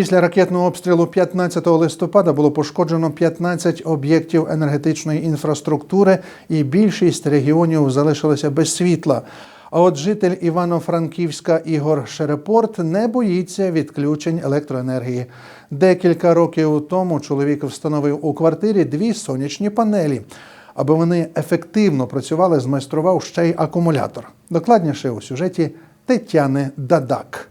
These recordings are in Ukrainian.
Після ракетного обстрілу 15 листопада було пошкоджено 15 об'єктів енергетичної інфраструктури, і більшість регіонів залишилися без світла. А от житель Івано-Франківська Ігор Шерепорт не боїться відключень електроенергії. Декілька років тому чоловік встановив у квартирі дві сонячні панелі. Аби вони ефективно працювали, змайстрував ще й акумулятор. Докладніше у сюжеті Тетяни Дадак.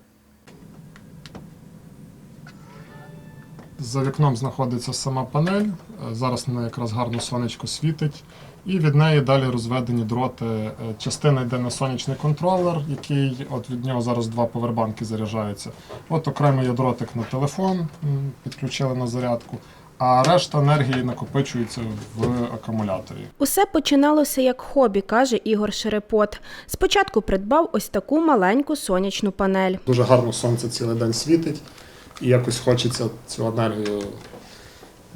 За вікном знаходиться сама панель. Е, Зараз на неї якраз гарно сонечко світить. І від неї далі розведені дроти. Е, Частина йде на сонячний контролер, який от від нього зараз два повербанки заряджаються. От окремо є дротик на телефон, підключили на зарядку, а решта енергії накопичується в акумуляторі. Усе починалося як хобі, каже Ігор Шерепот. Спочатку придбав ось таку маленьку сонячну панель. Дуже гарно сонце цілий день світить, і якось хочеться цю енергію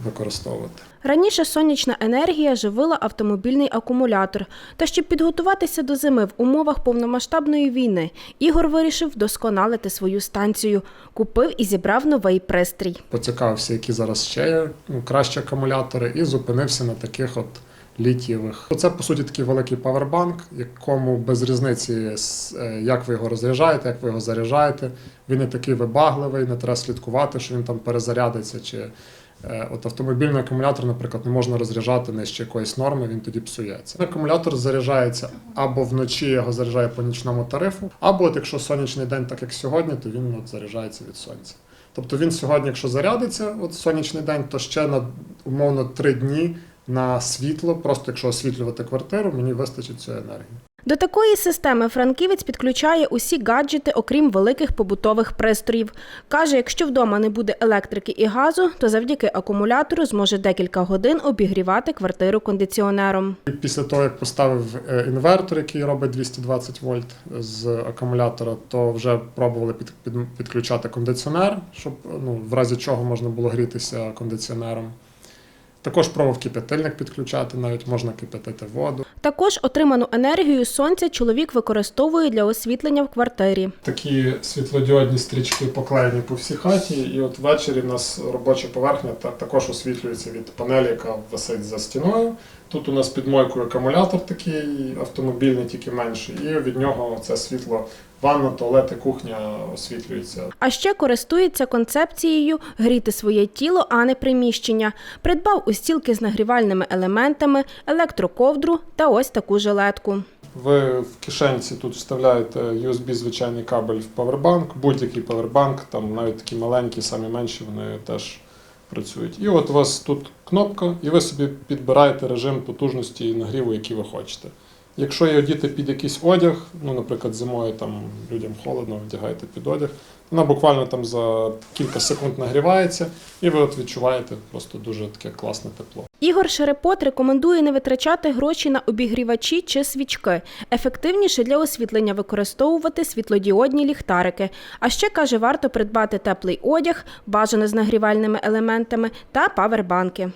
використовувати. Раніше сонячна енергія живила автомобільний акумулятор. Та щоб підготуватися до зими в умовах повномасштабної війни, Ігор вирішив вдосконалити свою станцію. Купив і зібрав новий пристрій. поцікавився, які зараз ще є ну, кращі акумулятори, і зупинився на таких от літієвих. Це по суті такий великий павербанк, якому без різниці, е, як ви його розряджаєте, як ви його заряджаєте. Він не такий вибагливий, не треба слідкувати, що він там перезарядиться. Чи е, от автомобільний акумулятор, наприклад, не можна розряджати нижче якоїсь норми, він тоді псується. Акумулятор заряджається або вночі його заряджає по нічному тарифу, або от якщо сонячний день, так як сьогодні, то він от заряджається від сонця. Тобто він сьогодні, якщо зарядиться, от сонячний день, то ще на умовно три дні на світло, просто якщо освітлювати квартиру, мені вистачить цієї енергії. До такої системи франківець підключає усі гаджети, окрім великих побутових пристроїв. Каже, якщо вдома не буде електрики і газу, то завдяки акумулятору зможе декілька годин обігрівати квартиру кондиціонером. Після того, як поставив е, інвертор, який робить 220 вольт з акумулятора, то вже пробували під, під, підключати кондиціонер, щоб ну, в разі чого можна було грітися кондиціонером. Також пробував кипятильник підключати, навіть можна кипятити воду. Також отриману енергію сонця чоловік використовує для освітлення в квартирі. Такі світлодіодні стрічки поклеєні по всій хаті, і от ввечері в нас робоча поверхня та- також освітлюється від панелі, яка висить за стіною. Тут у нас під мойкою акумулятор такий автомобільний, тільки менший, і від нього це світло ванна, туалет і кухня освітлюється. А ще користується концепцією гріти своє тіло, а не приміщення. Придбав устілки з нагрівальними елементами, електроковдру та ось таку жилетку. Ви в кишенці тут вставляєте USB звичайний кабель в павербанк, будь-який павербанк, там навіть такі маленькі, самі менші, вони теж працюють. І от у вас тут кнопка, і ви собі підбираєте режим потужності і нагріву, який ви хочете. Якщо її одіти під якийсь одяг, ну, наприклад, зимою там людям холодно, вдягаєте під одяг, вона буквально там за кілька секунд нагрівається, і ви от відчуваєте просто дуже таке класне тепло. Ігор Шерепот рекомендує не витрачати гроші на обігрівачі чи свічки. Ефективніше для освітлення використовувати світлодіодні ліхтарики. А ще каже, варто придбати теплий одяг, бажано з нагрівальними елементами та павербанки.